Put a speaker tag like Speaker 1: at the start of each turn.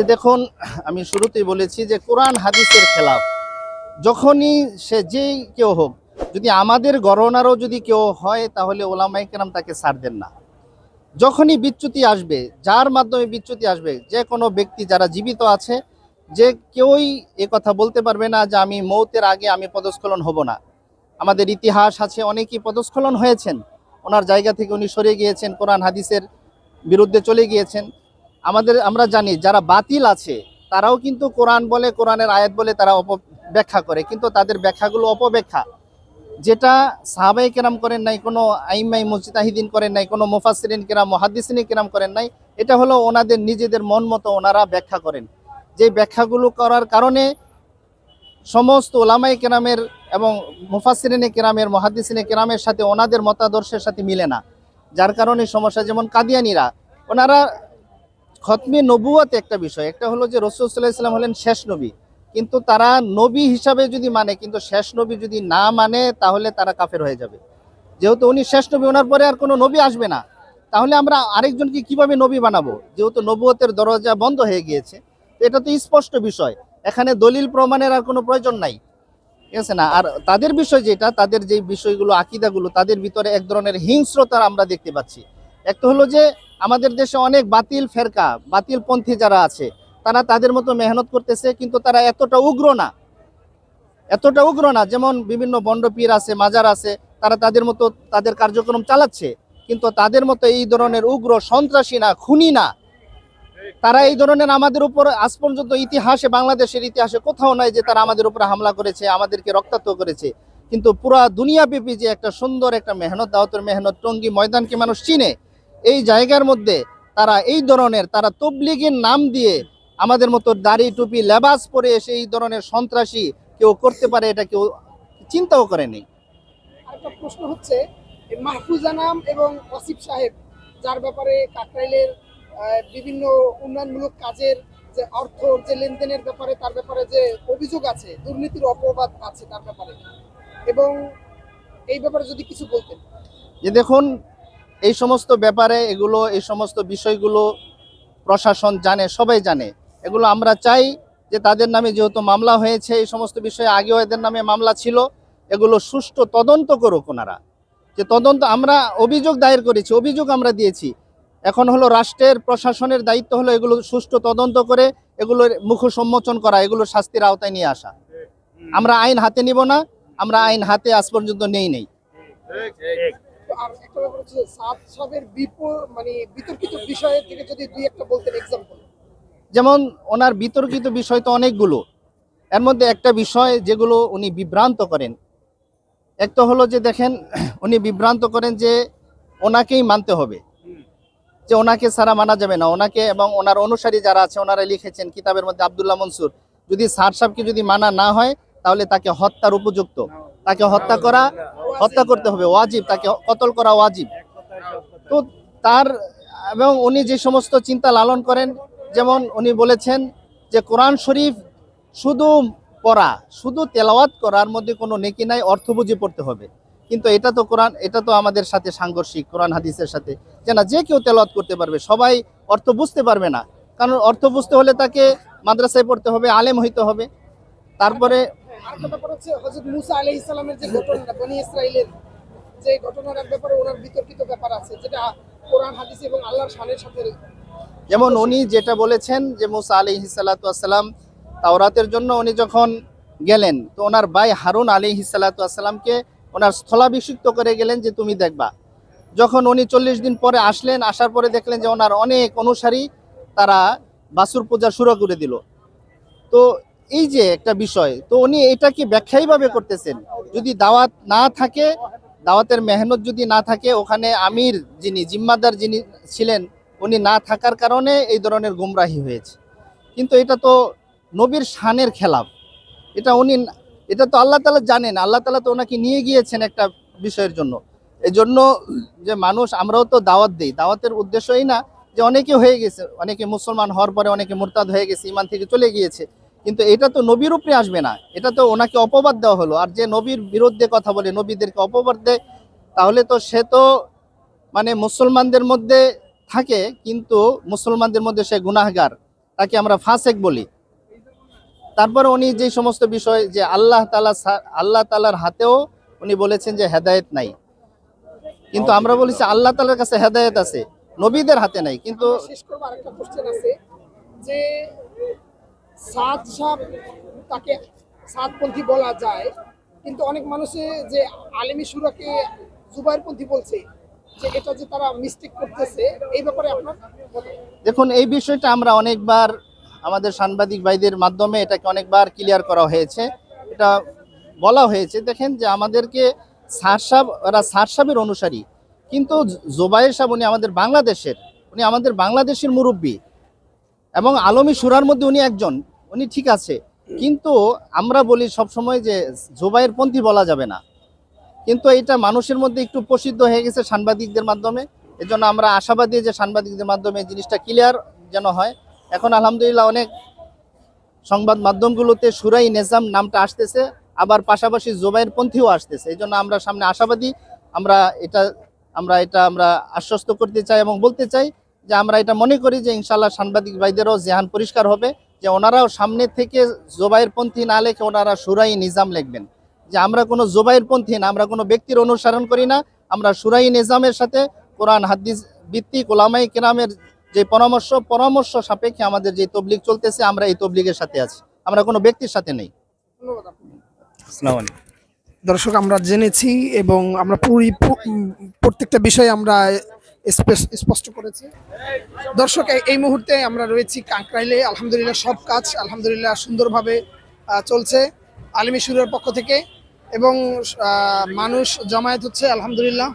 Speaker 1: যে দেখুন, আমি শুরুতেই বলেছি যে কোরআন হাদিসের খেলাফ। যখনই সে যেই কেউ হোক, যদি আমাদের গণনারও যদি কেউ হয়, তাহলে ওলামাই কেরাম তাকে ছাড় দেন না। যখনই বিচ্যুতি আসবে, যার মাধ্যমে বিচ্যুতি আসবে, যে কোনো ব্যক্তি যারা জীবিত আছে, যে কেউই এ কথা বলতে পারবে না যে আমি মৌতের আগে আমি পদস্খলন হব না। আমাদের ইতিহাস আছে, অনেকেই পদস্খলন হয়েছেন। ওনার জায়গা থেকে উনি সরে গিয়েছেন, কোরআন হাদিসের বিরুদ্ধে চলে গিয়েছেন। আমাদের, আমরা জানি যারা বাতিল আছে, তারাও কিন্তু কোরআন বলে, কোরআনের আয়াত বলে তারা অপব্যাখ্যা করে। কিন্তু তাদের ব্যাখ্যাগুলো অপব্যাখ্যা। যেটা সাহাবাই কেরাম করেন নাই, কোনো আইমাই মুজিতাহিদিন করেন নাই, কোনো মুফাসিরিন কেরাম মহাদিসিনী কেরাম করেন নাই, এটা হলো ওনাদের নিজেদের মন মতো ওনারা ব্যাখ্যা করেন। যে ব্যাখ্যাগুলো করার কারণে সমস্ত ওলামাই কেরামের এবং মুফাসিরিনে কেরামের মহাদিসিনে কেরামের সাথে ওনাদের মতাদর্শের সাথে মিলে না। যার কারণে সমস্যা, যেমন কাদিয়ানিরা, ওনারা খতমে নবুয়াতে একটা বিষয়, একটা হলো যে রসুল ইসলাম হলেন শেষ নবী। কিন্তু তারা নবী হিসাবে যদি মানে কিন্তু শেষ নবী যদি না মানে তাহলে তারা কাফের হয়ে যাবে। যেহেতু উনি শেষ নবী, ওনার পরে আর কোনো নবী আসবে না। তাহলে আমরা আরেকজনকে কীভাবে নবী বানাবো? যেহেতু নবুয়তের দরজা বন্ধ হয়ে গিয়েছে এটা তো স্পষ্ট বিষয়। এখানে দলিল প্রমাণের আর কোনো প্রয়োজন নাই। ঠিক আছে না? আর তাদের বিষয় যেটা, তাদের যে বিষয়গুলো, আকিদাগুলো, তাদের ভিতরে এক ধরনের হিংস্রতা আমরা দেখতে পাচ্ছি। একটা হলো যে আমাদের দেশে অনেক বাতিল ফেরকা, বাতিল পন্থী যারা আছে, তারা তাদের মতো মেহনত করতেছে, কিন্তু তারা এতটা উগ্র না। এতটা উগ্র না, যেমন বিভিন্ন বন্ডপীর আছে, মাজার আছে, তারা তাদের মতো তাদের কার্যক্রম চালাচ্ছে, কিন্তু তাদের মতো এই ধরনের উগ্র, সন্ত্রাসী না, খুনি না। তারা এই ধরনের আমাদের উপর আজ পর্যন্ত ইতিহাসে, বাংলাদেশের ইতিহাসে কোথাও নাই যে তারা আমাদের উপর হামলা করেছে, আমাদেরকে রক্তাক্ত করেছে। কিন্তু পুরা দুনিয়াব্যাপী যে একটা সুন্দর একটা মেহনত, দাওয়াতের মেহনত, টঙ্গী ময়দানকে মানুষ চিনে এই জায়গার মধ্যে তারা এই ধরনের তারা তবলিগের নাম দিয়ে আমাদের মতো দাড়ি টুপি লেবাস পরে এসে এই ধরনের সন্ত্রাসী কেউ করতে পারে এটা কেউ চিন্তাও করেনি
Speaker 2: আরেকটা প্রশ্ন হচ্ছে মাহফুজা নাম এবং অসিফ সাহেব যার ব্যাপারে কাকরাইলের বিভিন্ন উন্নয়নমূলক কাজের যে অর্থ যে লেনদেনের ব্যাপারে তার ব্যাপারে যে অভিযোগ আছে দুর্নীতির অপবাদ আছে তার ব্যাপারে। এবং এই ব্যাপারে যদি কিছু বলতেন।
Speaker 1: যে দেখুন এই সমস্ত ব্যাপারে এগুলো, এই সমস্ত বিষয়গুলো প্রশাসন জানে, সবাই জানে। এগুলো আমরা চাই যে তাদের নামে যেহেতু মামলা হয়েছে, এই সমস্ত বিষয়ে আগেও এদের নামে মামলা ছিল, এগুলো সুষ্ঠু তদন্ত করুক ওনারা। যে তদন্ত, আমরা অভিযোগ দায়ের করেছি, অভিযোগ আমরা দিয়েছি। এখন হলো রাষ্ট্রের, প্রশাসনের দায়িত্ব হলো এগুলো সুষ্ঠু তদন্ত করে এগুলোর মুখ সম্মোচন করা, এগুলো শাস্তির আওতায় নিয়ে আসা। আমরা আইন হাতে নিব না, আমরা আইন হাতে আজ পর্যন্ত নেই নেই।
Speaker 2: মানে
Speaker 1: যেমন ওনার বিতর্কিত বিষয় তো অনেকগুলো। এর মধ্যে একটা বিষয় যেগুলো উনি বিভ্রান্ত করেন। এক তো হলো যে দেখেন, উনি বিভ্রান্ত করেন যে ওনাকেই মানতে হবে। যে ওনাকে ছাড়া মানা যাবে না। ওনাকে এবং ওনার অনুসারী যারা আছে, ওনারা লিখেছেন কিতাবের মধ্যে আবদুল্লাহ মনসুর, যদি স্যার সাহেবকে যদি মানা না হয়, তাহলে তাকে হত্যার উপযুক্ত। তাকে হত্যা করা, হত্যা করতে হবে, ওয়াজিব, তাকে কতল করা ওয়াজিব। তো তার, এবং উনি যে সমস্ত চিন্তা লালন করেন, যেমন উনি বলেছেন যে কোরআন শরীফ শুধু পড়া, শুধু তেলাওয়াত করার মধ্যে কোনো নেকি নাই, অর্থ বুঝে পড়তে হবে। কিন্তু এটা তো কোরআন, এটা তো আমাদের সাথে সাংঘর্ষিক, কোরআন হাদিসের সাথে। যে না, যে কেউ তেলাওয়াত করতে পারবে, সবাই অর্থ বুঝতে পারবে না। কারণ অর্থ বুঝতে হলে তাকে মাদ্রাসায় পড়তে হবে, আলেম হইতে হবে। তারপরে
Speaker 2: আরেকটা ব্যাপার হচ্ছে যে যে ঘটনার ব্যাপারে ওনার ব্যাপার আছে, যেটা কোরআন এবং আল্লাহর সাথে
Speaker 1: যেমন উনি যেটা বলেছেন যে মুসা আলি হিসালাতাম তাওরাতের জন্য উনি যখন গেলেন, তো ওনার ভাই হারুন আলী হিসালাতামকে ওনার স্থলাভিষিক্ত করে গেলেন যে তুমি দেখবা। যখন উনি চল্লিশ দিন পরে আসলেন, আসার পরে দেখলেন যে ওনার অনেক অনুসারী তারা বাসুর পূজা শুরু করে দিল। তো এই যে একটা বিষয়, তো উনি এটা এটাকে ব্যাখ্যাইভাবে করতেছেন? যদি দাওয়াত না থাকে, দাওয়াতের মেহনত যদি না থাকে, ওখানে আমির যিনি, জিম্মাদার যিনি ছিলেন, উনি না থাকার কারণে এই ধরনের গুমরাহি হয়েছে। কিন্তু এটা তো নবীর শানের খেলাফ। এটা উনি, এটা তো আল্লাহ তালা জানেন, আল্লাহ তালা তো ওনাকে নিয়ে গিয়েছেন একটা বিষয়ের জন্য। এই জন্য যে মানুষ, আমরাও তো দাওয়াত দিই। দাওয়াতের উদ্দেশ্যই না যে অনেকে হয়ে গেছে, অনেকে মুসলমান হওয়ার পরে অনেকে মোরতাদ হয়ে গেছে ইমান থেকে চলে গিয়েছে। কিন্তু এটা তো নবীর উপরে আসবে না। এটা তো ওনাকে অপবাদ দেওয়া হলো। আর যে নবীর বিরুদ্ধে কথা বলে নবীদেরকে অপবাদ দেয় তাহলে তো সে তো মানে মুসলমানদের মধ্যে থাকে কিন্তু মুসলমানদের মধ্যে সে গুনাহগার। তাকে আমরা ফাঁসেক বলি। তারপর উনি যে সমস্ত বিষয় যে আল্লাহ তালা আল্লাহ তালার হাতেও উনি বলেছেন যে হেদায়েত নাই। কিন্তু আমরা বলেছি আল্লাহ তালার কাছে হেদায়েত আছে নবীদের হাতে নাই। কিন্তু
Speaker 2: শেষ করব আরেকটা কোশ্চেন আছে যে সাদ সাপ তাকে সাদপন্থী বলা যায়। কিন্তু অনেক মানুষে যে আলেমী সুরাকে জুবাইরপন্থী বলছে, যে এটা যে তারা মিস্টেক করতেছে, এই ব্যাপারে আপনার
Speaker 1: দেখুন, এই বিষয়টা আমরা অনেকবার আমাদের সাংবাদিক ভাইদের মাধ্যমে এটাকে অনেকবার ক্লিয়ার করা হয়েছে। এটা বলা হয়েছে, দেখেন যে আমাদেরকে সারসাব ওরা সার সাহেবের অনুসারী। কিন্তু জোবাইর সাহেব উনি আমাদের বাংলাদেশের, উনি আমাদের বাংলাদেশের মুরব্বী। এবং আলমী সুরার মধ্যে উনি একজন। উনি ঠিক আছে। কিন্তু আমরা বলি সবসময় যে জোবাইর পন্থী বলা যাবে না। কিন্তু এটা মানুষের মধ্যে একটু প্রসিদ্ধ হয়ে গেছে সাংবাদিকদের মাধ্যমে। এজন্য আমরা আশাবাদী যে সাংবাদিকদের মাধ্যমে জিনিসটা ক্লিয়ার যেন হয়। এখন আলহামদুলিল্লাহ অনেক সংবাদ মাধ্যমগুলোতে সুরাই নেজাম নামটা আসতেছে। আবার পাশাপাশি জোবাইয়ের পন্থীও আসতেছে। এই জন্য আমরা সামনে আশাবাদী। আমরা এটা আমরা এটা আমরা আশ্বস্ত করতে চাই এবং বলতে চাই যে আমরা এটা মনে করি যে ইনশাল্লাহ সাংবাদিক ভাইদেরও জেহান পরিষ্কার হবে। যে ওনারাও সামনে থেকে জোবাইর পন্থী না লেখে ওনারা সুরাই নিজাম লিখবেন। যে আমরা কোনো জোবাইর পন্থী না আমরা কোনো ব্যক্তির অনুসরণ করি না আমরা সুরাই নিজামের সাথে কোরআন হাদিস ভিত্তিক ওলামাই কেরামের যে পরামর্শ পরামর্শ সাপেক্ষে আমাদের যে তবলিগ চলতেছে আমরা এই তবলিগের সাথে আছি। আমরা কোনো ব্যক্তির সাথে নেই।
Speaker 2: দর্শক আমরা জেনেছি এবং আমরা পুরি প্রত্যেকটা বিষয়ে আমরা স্পষ্ট করেছে। দর্শক এই- মুহূর্তে আমরা রয়েছি কাঁকড়াইলে। আলহামদুলিল্লাহ সব কাজ আলহামদুলিল্লাহ সুন্দরভাবে চলছে আলিমী সুরের পক্ষ থেকে এবং মানুষ জমায়েত হচ্ছে, আলহামদুলিল্লাহ।